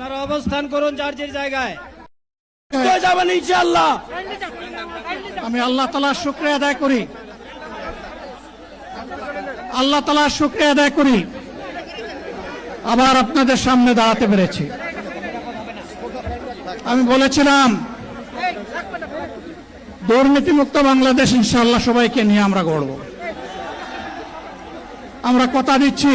আপনারা অবস্থান করুন যার যার জায়গায় যাবেন ইনশাআল্লাহ। আমি আল্লাহ তালার শুক্রিয়া আদায় করি। আল্লাহ তালার শুক্রিয়া আদায় করি। আবার আপনাদের সামনে দাঁড়াতে পেরেছি। আমি বলেছিলাম দুর্নীতিমুক্ত বাংলাদেশ ইনশাআল্লাহ সবাইকে নিয়ে আমরা গড়ব। আমরা কথা দিচ্ছি।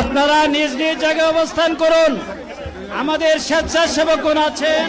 আপনারা নিজ নিজ জায়গায় অবস্থান করুন। আমাদের স্বেচ্ছাসেবকগণ আছেন।